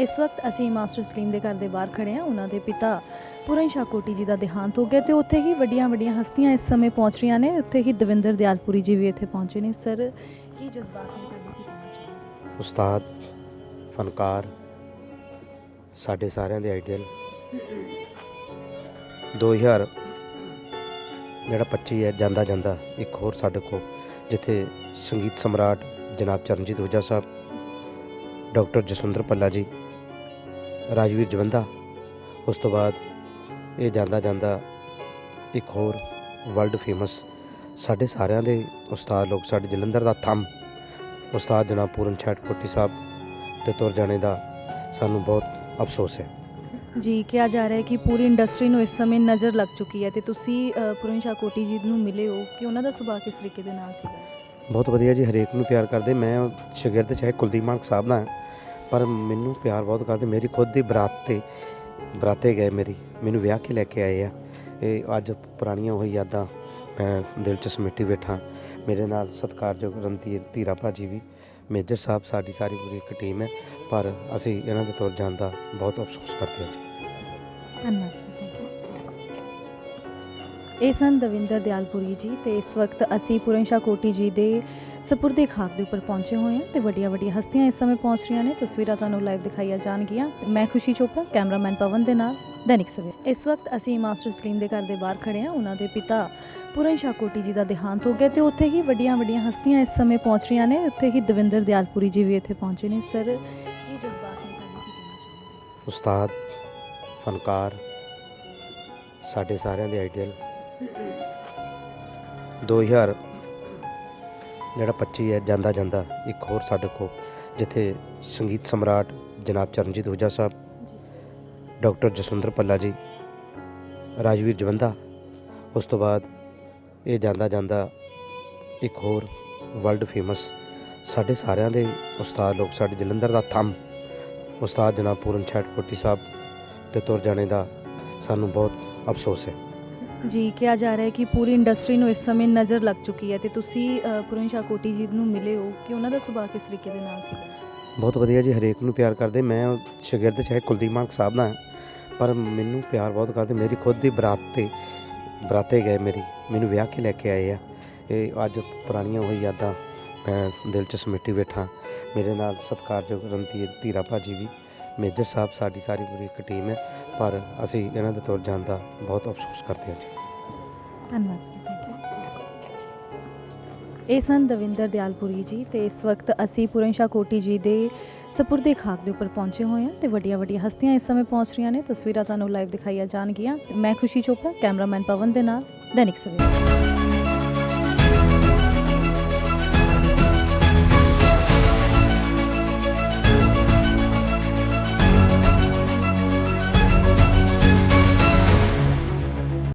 ਇਸ ਵਕਤ ਅਸੀਂ ਮਾਸਟਰ ਸਲੀਮ ਦੇ ਘਰ ਦੇ ਬਾਹਰ ਖੜੇ ਹਾਂ, ਉਹਨਾਂ ਦੇ ਪਿਤਾ ਪੂਰਨ ਸ਼ਾਹ ਕੋਟੀ ਜੀ ਦਾ ਦੇਹਾਂਤ ਹੋ ਗਿਆ ਤੇ ਉੱਥੇ ਹੀ ਵੱਡੀਆਂ ਵੱਡੀਆਂ ਹਸਤੀਆਂ ਇਸ ਸਮੇਂ ਪਹੁੰਚ ਰਹੀਆਂ ਨੇ, ਉੱਥੇ ਹੀ ਦਵਿੰਦਰ ਦਿਆਲਪੁਰੀ ਜੀ ਵੀ ਇੱਥੇ ਪਹੁੰਚੇ ਨੇ। ਸਰ, ਕੀ ਜਜ਼ਬਾਤ ਨੇ ਤੁਹਾਡੇ ਕੀ ਕਹਿਣਾ ਉਸਤਾਦ, ਫਨਕਾਰ, ਸਾਡੇ ਸਾਰਿਆਂ ਦੇ ਆਈਡੀਅਲ 2000 ਜਿਹੜਾ 25 ਹੈ, ਜਾਂਦਾ ਜਾਂਦਾ, ਇੱਕ ਹੋਰ ਸਾਡੇ ਕੋਲ, ਜਿੱਥੇ ਸੰਗੀਤ ਸਮਰਾਟ ਜਨਾਬ ਚਰਨਜੀਤ ਹੋਜਾ ਸਾਹਿਬ, ਡਾਕਟਰ ਜਸਵਿੰਦਰ ਪੱਲਾ ਜੀ ਰਾਜਵੀਰ ਜਵੰਦਾ। ਉਸ ਤੋਂ ਬਾਅਦ ਇਹ ਜਾਂਦਾ ਜਾਂਦਾ ਇੱਕ ਹੋਰ ਵਰਲਡ ਫੇਮਸ ਸਾਡੇ ਸਾਰਿਆਂ ਦੇ ਉਸਤਾਦ ਲੋਕ ਸਾਡੇ ਜਲੰਧਰ ਦਾ ਥੰਮ ਉਸਤਾਦ ਜਨਾਬ ਪੂਰਨ ਛਾਟ ਕੋਟੀ ਸਾਹਿਬ ਦੇ ਤੁਰ ਜਾਣੇ ਦਾ ਸਾਨੂੰ ਬਹੁਤ ਅਫਸੋਸ ਹੈ। ਜੀ ਕਿਹਾ ਜਾ ਰਿਹਾ ਹੈ ਕਿ ਪੂਰੀ ਇੰਡਸਟਰੀ ਨੂੰ ਇਸ ਸਮੇਂ ਨਜ਼ਰ ਲੱਗ ਚੁੱਕੀ ਹੈ ਤੇ ਤੁਸੀਂ ਪੁਰਨ ਕੋਟੀ ਜੀ ਨੂੰ ਮਿਲੇ ਹੋ ਕਿ ਉਹਨਾਂ ਦਾ ਸੁਭਾਅ ਕਿਸ ਤਰੀਕੇ ਦੇ ਨਾਲ ਸੀਗਾ? ਬਹੁਤ ਵਧੀਆ ਜੀ ਹਰੇਕ ਨੂੰ ਪਿਆਰ ਕਰਦੇ। ਮੈਂ ਸ਼ਾਗਿਰਦ ਚਾਹੇ ਕੁਲਦੀਪ ਮਾਨਕ ਸਾਹਿਬ ਦਾ ਹਾਂ, ਪਰ ਮੈਨੂੰ ਪਿਆਰ ਬਹੁਤ ਕਰਦੇ, ਮੇਰੀ ਖੁਦ ਦੀ ਬਰਾਤ ਤੇ, ਬਰਾਤੇ ਗਏ ਮੇਰੀ, ਮੈਨੂੰ ਵਿਆਹ ਕੇ ਲੈ ਕੇ ਆਏ ਆ। ਇਹ ਅੱਜ ਪੁਰਾਣੀਆਂ ਉਹੀ ਯਾਦਾਂ ਮੈਂ ਦਿਲ 'ਚ ਸਮਿੱਟੀ ਬੈਠਾ। ਮੇਰੇ ਨਾਲ ਸਤਿਕਾਰਯੋਗ ਰਣਧੀਰ, ਧੀਰਾ ਭਾਜੀ ਵੀ, ਮੇਜਰ ਸਾਹਿਬ ਸਾਡੀ ਸਾਰੀ ਪੂਰੀ ਇੱਕ ਟੀਮ ਹੈ, ਪਰ ਅਸੀਂ ਇਹਨਾਂ ਦੇ ਤੁਰ ਜਾਣ ਦਾ ਬਹੁਤ ਅਫਸੋਸ ਕਰਦੇ ਹਾਂ ਜੀ। ਧੰਨਵਾਦ। ਇਹ ਸਨ ਦਵਿੰਦਰ ਦਿਆਲਪੁਰੀ ਜੀ ਤੇ ਇਸ ਵਕਤ ਅਸੀਂ ਪੂਰਨ ਸ਼ਾਹ ਕੋਟੀ ਜੀ ਦੇ ਸਪੁਰਦੇ ਖਾਕ ਦੇ ਉੱਪਰ ਪਹੁੰਚੇ ਹੋਏ ਹਾਂ ਤੇ ਵੱਡੀਆਂ ਵੱਡੀਆਂ ਹਸਤੀਆਂ ਇਸ ਸਮੇਂ ਪਹੁੰਚ ਰਹੀਆਂ ਨੇ। ਤਸਵੀਰਾਂ ਤੁਹਾਨੂੰ ਲਾਈਵ ਦਿਖਾਈਆਂ ਜਾਣਗੀਆਂ। ਤੇ ਮੈਂ ਖੁਸ਼ੀ ਚੋਪੜਾ ਕੈਮਰਾਮੈਨ ਪਵਨ ਦੇ ਨਾਲ ਦੈਨਿਕ ਸਵੇਰ। ਇਸ ਵਕਤ ਅਸੀਂ ਮਾਸਟਰ ਸਲੀਮ ਦੇ ਘਰ ਦੇ ਬਾਹਰ ਖੜੇ ਹਾਂ। ਉਹਨਾਂ ਦੇ ਪਿਤਾ ਪੂਰਨ ਸ਼ਾਹ ਕੋਟੀ ਜੀ ਦਾ ਦੇਹਾਂਤ ਹੋ ਗਿਆ ਤੇ ਉੱਥੇ ਹੀ ਵੱਡੀਆਂ ਵੱਡੀਆਂ ਹਸਤੀਆਂ ਇਸ ਸਮੇਂ ਪਹੁੰਚ ਰਹੀਆਂ ਨੇ। ਉੱਥੇ ਹੀ ਦਵਿੰਦਰ ਦਿਆਲਪੁਰੀ ਜੀ ਵੀ ਇੱਥੇ ਪਹੁੰਚੇ ਨੇ। ਸਰ, ਕੀ ਜਜ਼ਬਾਤ ਨੇ ਉਸਤਾਦ, ਫਨਕਾਰ, ਸਾਡੇ ਸਾਰਿਆਂ ਦੇ ਆਈਡੀਅਲ 2000 ਜਿਹੜਾ 25 ਹੈ, ਜਾਂਦਾ ਜਾਂਦਾ, ਇੱਕ ਹੋਰ ਸਾਡੇ ਕੋਲ, ਜਿੱਥੇ ਸੰਗੀਤ ਸਮਰਾਟ ਜਨਾਬ ਚਰਨਜੀਤ ਹੁਜਾ ਸਾਹਿਬ, ਡਾਕਟਰ ਜਸਵਿੰਦਰ ਪੱਲਾ ਜੀ, ਰਾਜਵੀਰ ਜਵੰਦਾ, ਉਸ ਤੋਂ ਬਾਅਦ ਇਹ ਜਾਂਦਾ ਜਾਂਦਾ ਇੱਕ ਹੋਰ ਵਰਲਡ ਫੇਮਸ ਸਾਡੇ ਸਾਰਿਆਂ ਦੇ ਉਸਤਾਦ ਲੋਕ, ਸਾਡੇ ਜਲੰਧਰ ਦਾ ਥੰਮ, ਉਸਤਾਦ ਜਨਾਬ ਪੂਰਨ ਛਾਟ ਕੋਟੀ ਸਾਹਿਬ 'ਤੇ ਤੁਰ ਜਾਣੇ ਦਾ ਸਾਨੂੰ ਬਹੁਤ ਅਫਸੋਸ ਹੈ। ਜੀ ਕਿਹਾ ਜਾ ਰਿਹਾ ਹੈ ਕਿ ਪੂਰੀ ਇੰਡਸਟਰੀ ਨੂੰ ਇਸ ਸਮੇਂ ਨਜ਼ਰ ਲੱਗ ਚੁੱਕੀ ਹੈ ਤੇ ਤੁਸੀਂ ਅ, ਪੁਰਨ ਸ਼ਾਹ ਕੋਟੀ ਜੀ ਨੂੰ ਮਿਲੇ ਹੋ ਕਿ ਉਹਨਾਂ ਦਾ ਸੁਭਾਅ ਕਿਸ ਤਰੀਕੇ ਦੇ ਨਾਲ ਸੀ? ਬਹੁਤ ਵਧੀਆ ਜੀ ਹਰੇਕ ਨੂੰ ਪਿਆਰ ਕਰਦੇ। ਮੈਂ ਸ਼ਾਗਿਰਦ ਚਾਹੇ ਕੁਲਦੀਪ ਮਾਨਕ ਸਾਹਿਬ ਦਾ ਹਾਂ, ਪਰ ਮੈਨੂੰ ਪਿਆਰ ਬਹੁਤ ਕਰਦੇ। ਮੇਰੀ ਖੁਦ ਦੀ ਬਰਾਤ ਤੇ ਬਰਾਤੇ ਗਏ ਮੇਰੀ। ਮੈਨੂੰ ਵਿਆਹ ਕੇ ਲੈ ਕੇ ਆਏ ਆ। ਇਹ ਅੱਜ ਪੁਰਾਣੀਆਂ ਉਹੀ ਯਾਦਾਂ ਮੈਂ ਦਿਲ 'ਚ ਸਮਿੱਟੀ ਬੈਠਾ। ਮੇਰੇ ਨਾਲ ਸਤਿਕਾਰਯੋਗ ਰਣਧੀਰ ਧੀਰਾ ਭਾਜੀ ਵੀ ਮੇਜਰ ਸਾਹਿਬ ਸਾਡੀ ਸਾਰੀ ਪੂਰੀ ਇੱਕ ਟੀਮ ਹੈ, ਪਰ ਅਸੀਂ ਇਹਨਾਂ ਦੇ ਤੌਰ ਜਾਣ ਦਾ ਬਹੁਤ ਅਫਸੋਸ ਕਰਦੇ ਹਾਂ ਜੀ। ਧੰਨਵਾਦ ਥੈਂਕ ਯੂ ਇਹ ਸਨ ਦਵਿੰਦਰ ਦਿਆਲਪੁਰੀ ਜੀ ਤੇ ਇਸ ਵਕਤ ਅਸੀਂ ਪੂਰਨ ਸ਼ਾਹ ਕੋਟੀ ਜੀ ਦੇ ਸਪੁਰਦੇ ਖਾਕ ਦੇ ਉੱਪਰ ਪਹੁੰਚੇ ਹੋਏ ਹਾਂ ਤੇ ਵੱਡੀਆਂ ਵੱਡੀਆਂ ਹਸਤੀਆਂ ਇਸ ਸਮੇਂ ਪਹੁੰਚ ਰਹੀਆਂ ਨੇ, ਤਸਵੀਰਾਂ ਤੁਹਾਨੂੰ ਲਾਈਵ ਦਿਖਾਈਆਂ ਜਾਣਗੀਆਂ। ਤੇ ਮੈਂ ਖੁਸ਼ੀ ਚੋਪੜਾ, ਕੈਮਰਾਮੈਨ ਪਵਨ ਦੇ ਨਾਲ, ਦੈਨਿਕ ਸਵੇਰ।